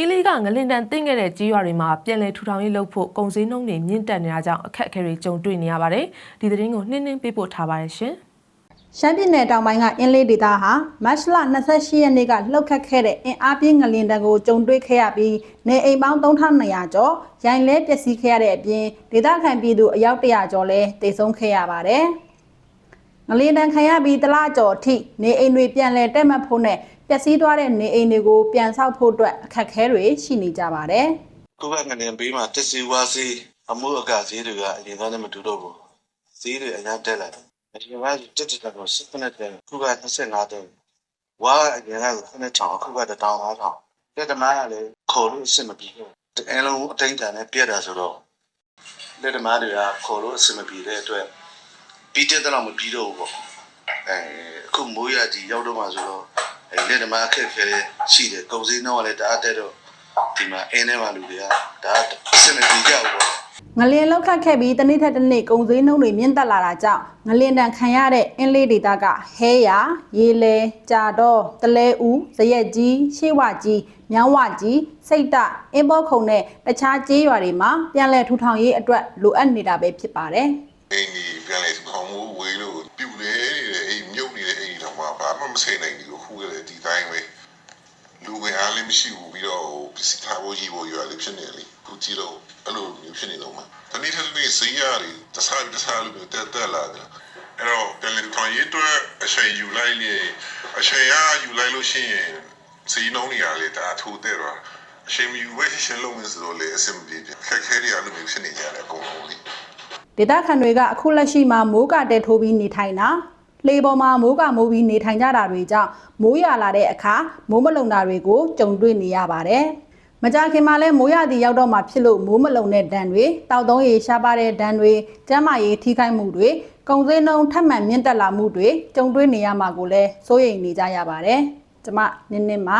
အီလီကငလင်တန်တင်းခဲ့တဲ့ကြီးရွာတွေမှာပြည်လဲထူထောင်ရေးလုပ်ဖို့ကုန်စည်နှုန်းတွေမြင့်တက်နေတာကြောင့်အခက်အခဲတွေကြုံတွေ့နေရပါတယ်။ဒီသတင်းကိုနှင်းနှင်းပေးပို့ထားပါတယ်ရှင်။ရှမ်းပြည်နယ်တောင်ပိုင်းကအင်းလေးဒေသဟာမတ်လ28ရက်နေ့ကလှုပ်ခတ်ခဲ့တဲ့အင်အားပြင်းငလင်တံကိုကြုံတွေ့ခဲ့ရပြီးနေအိမ်ပေါင်း3200ကျော်ရိုင်လဲပျက်စီးခဲ့ရတဲ့အပြင်ဒေသခံပြည်သူအယောက်100ကျော်လည်းတိတ်ဆုံးခဲ့ရပါတယ်။ ငလင်တံခံရပြီးတလကျော်အထိနေအိမ်တွေပြန်လဲတက်မှတ်ဖို့နဲ့ပျက်စီးသွားတဲ့နေအိမ်တွေကိုပြန်ဆောက်ဖို့အတွက်အခက်အခဲတွေရှိနေကြပါတယ်။ကိုကငနေပေးမှာတက်စီဝါစီအမှုအကဈေးတွေကအရင်ကနဲ့မတူတော့ဘူးဈေးတွေအများတက်လာတယ်အရင်ကတက်တက်တော့စစ်ဖက်နဲ့တယ်ခုက25တယ်ဝါအရင်က9ချောင်းအခုကတောင်း5ချောင်းတက်တမားကလည်းခေါ်လို့အဆင်မပြေဘူးအဲလုံးအတိုင်းတန်နဲ့ပြက်တာဆိုတော့လက်တမားတွေကခေါ်လို့အဆင်မပြေတဲ့အတွက် ပြီးတဲ့တော့မပြီးတော့ဘူးပေါ့အဲအခုမိုးရကြီးရောက်တော့မှဆိုတော့အဲလက်တမားအခက်အခဲရှိတယ်ကုန်စည်နှုန်းကလည်းတအားတက်တော့ဒီမှာအင်းထဲမှာလူတွေကဒါအဆင်မပြေကြဘူးပေါ့ငလင်လောက်ခတ်ခဲ့ပြီးတနေ့ထက်တစ်နေ့ကုံစည်းနှုံးတွေမြင့်တက်လာတာကြောင့်ငလင်တန်ခံရတဲ့အင်းလေးဒေသကဟဲရရေလဲကြာတော့တလဲဦးဇရက်ကြီးရှေးဝကြီးမြောင်းဝကြီးစိတ်တအင်းဘောခုံနဲ့တခြားကျေးရွာတွေမှာပြန်လည်ထူထောင်ရေးအတွက်လိုအပ်နေတာပဲဖြစ်ပါတယ် အိမ်ကြီးပြန်လေခေါင်းမိုးဝေးလို့ပြူနေနေတဲ့အိမ်မြုပ်နေတဲ့အိမ်တော့မှဘာမှမဆိုင်နိုင်ဘူးခုကလည်းဒီတိုင်းပဲလူဝင်အားလည်းမရှိဘူးပြီးတော့ပစ္စည်းထားဖို့ကြီးဖို့ရွာလေးဖြစ်နေလေခုကြည့်တော့အဲ့လိုမျိုးဖြစ်နေတော့မှတနေ့တစ်နေ့စိရရီတခြားတခြားလိုမျိုးတက်တက်လာတယ်အဲ့တော့ပြန်လေထောင်ရေးအတွက်အချိန်ယူလိုက်လေအချိန်ရယူလိုက်လို့ရှိရင်စီနှုံးနေရလေဒါထိုးတဲ့တော့အချိန်မယူဝဲရှင်လုံးမဆိုတော့လေအဆင်ပြေပြခက်ခဲတွေအလိုမျိုးဖြစ်နေကြတယ်အကုန်လုံးလေ ဒေသခံတွေကအခုလက်ရှိမှာမိုးကတဲထိုးပြီးနေထိုင်တာလေပေါ်မှာမိုးကမိုးပြီးနေထိုင်ကြတာတွေကြောင့်မိုးရွာလာတဲ့အခါမိုးမလုံတာတွေကိုကြုံတွေ့နေရပါတယ်။မကြခင်မှာလဲမိုးရသည်ရောက်တော့မှဖြစ်လို့မိုးမလုံတဲ့ဒဏ်တွေတောက်သုံးရေရှားပါတဲ့ဒဏ်တွေကျန်းမာရေးထိခိုက်မှုတွေကုန်စည်နှုန်းထပ်မံမြင့်တက်လာမှုတွေကြုံတွေ့နေရမှာကိုလည်းစိုးရိမ်နေကြရပါတယ်။ကျမနင်းနင်းပါ